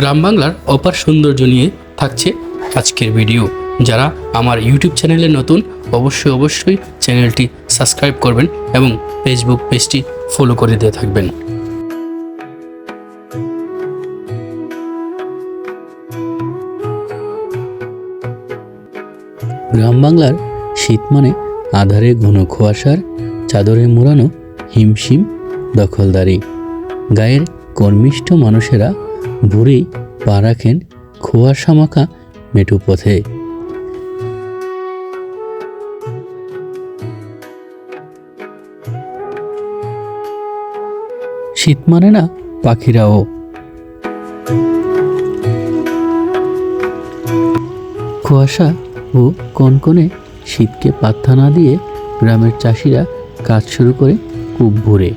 গ্রাম বাংলার অপার সৌন্দর্য নিয়ে থাকছে আজকের ভিডিও। যারা আমার ইউটিউব চ্যানেলে নতুন, অবশ্যই অবশ্যই চ্যানেলটি সাবস্ক্রাইব করবেন এবং ফেসবুক পেজটি ফলো করে দিয়ে থাকবেন। গ্রাম বাংলার শীত মানে আধারে ঘন কুয়াশার, চাদরে মোড়ানো হিমশিম, দখলদারি। গায়ের কর্মিষ্ঠ মানুষেরা ভোরেই পা রাখেন কুয়াশা মাখা মেটু পথে। শীত মানে না পাখিরাও। কুয়াশা ও কনকনে শীতকে পাত্তা না দিয়ে গ্রামের চাষিরা কাজ শুরু করে কূপ ভরে।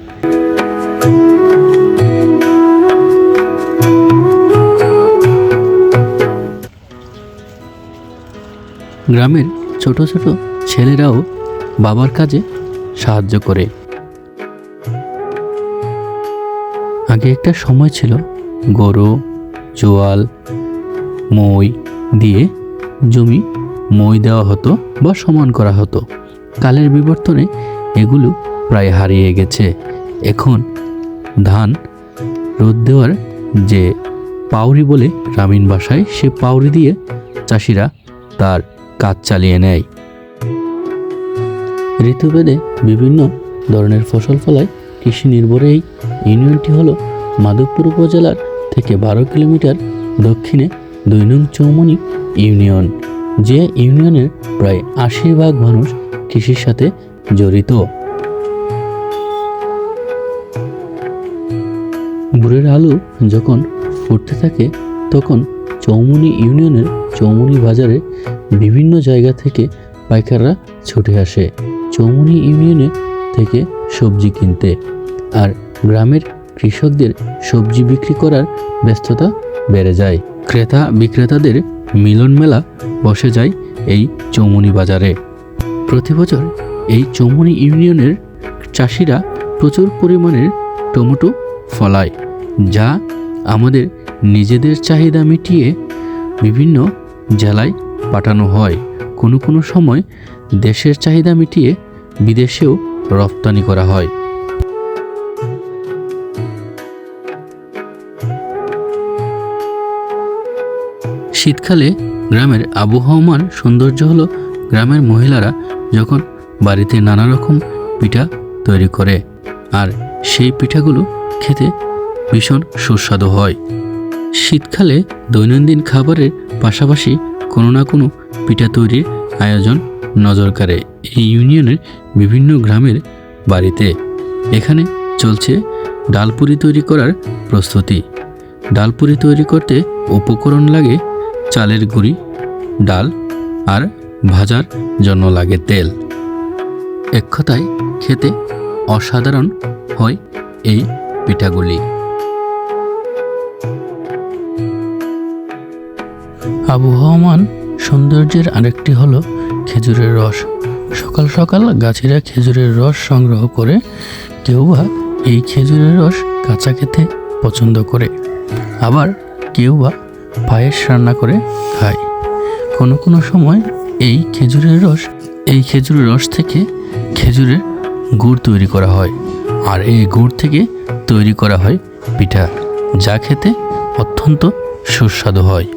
গ্রামের ছোট ছোট ছেলেরাও বাবার কাজে সাহায্য করে। আগে একটা সময় ছিল গরু, জোয়াল, মই দিয়ে জমি মই দেওয়া হতো বা সমান করা হতো। কালের বিবর্তনে এগুলো প্রায় হারিয়ে গেছে। এখন ধান রোদ দেওয়ার যে পাউরি বলে গ্রামীণ ভাষায় সে পাউরি দিয়ে চাষিরা তার কাজ চালিয়ে নেয়। ঋতুভেদে বিভিন্ন ধরনের ফসল ফলায় কৃষি নির্ভর এই ইউনিয়নটি হল মাধবপুর উপজেলার থেকে বারো কিলোমিটার দক্ষিণে দুই নং চৌমনি ইউনিয়ন, যে ইউনিয়নের প্রায় আশি ভাগ মানুষ কৃষির সাথে জড়িত। ভোরের আলু যখন ফুটতে থাকে, তখন চৌমনি ইউনিয়নের চৌমনি বাজারে বিভিন্ন জায়গা থেকে পাইকাররা ছুটে আসে। চৌমনি ইউনিয়নে থেকে সবজি কিনতে। আর গ্রামের কৃষকদের সবজি বিক্রি করার ব্যস্ততা বেড়ে যায়। ক্রেতা বিক্রেতাদের মিলন মেলা বসে যায় এই চৌমনি বাজারে। প্রতি বছর এই চৌমনি ইউনিয়নের চাষিরা প্রচুর পরিমাণের টমেটো ফলায়, যা আমাদের নিজেদের চাহিদা মিটিয়ে বিভিন্ন জেলায় পাঠানো হয়, কোনো কোনো সময় দেশের চাহিদা মিটিয়ে বিদেশেও রপ্তানি করা হয়। শীতকালে গ্রামের আবহাওয়ার সৌন্দর্য হলো গ্রামের মহিলারা যখন বাড়িতে নানা রকম পিঠা তৈরি করে, আর সেই পিঠাগুলো খেতে ভীষণ সুস্বাদু হয়। শীতকালে দৈনন্দিন খাবারের পাশাপাশি কোনো না কোনো পিঠা তৈরির আয়োজন নজর কাড়ে। এই ইউনিয়নের বিভিন্ন গ্রামের বাড়িতে এখানে চলছে ডালপুরি তৈরি করার প্রস্তুতি। ডালপুরি তৈরি করতে উপকরণ লাগে চালের গুঁড়ি, ডাল আর ভাজার জন্য লাগে তেল। এক কথায় খেতে অসাধারণ হয় এই পিঠাগুলি। আবহাওয়ামান সৌন্দর্যের আরেকটি হলো খেজুরের রস। সকাল সকাল গাছেরা খেজুরের রস সংগ্রহ করে কেউ বা এই খেজুরের রস কাঁচা খেতে পছন্দ করে। আবার কেউ বা পায়েস রান্না করে খায়। কোনো কোনো সময় এই খেজুরের রস, এই খেজুরের রস থেকে খেজুরের গুড় তৈরি করা হয়। আর এই গুড় থেকে তৈরি করা হয় পিঠা, যা খেতে অত্যন্ত সুস্বাদু হয়।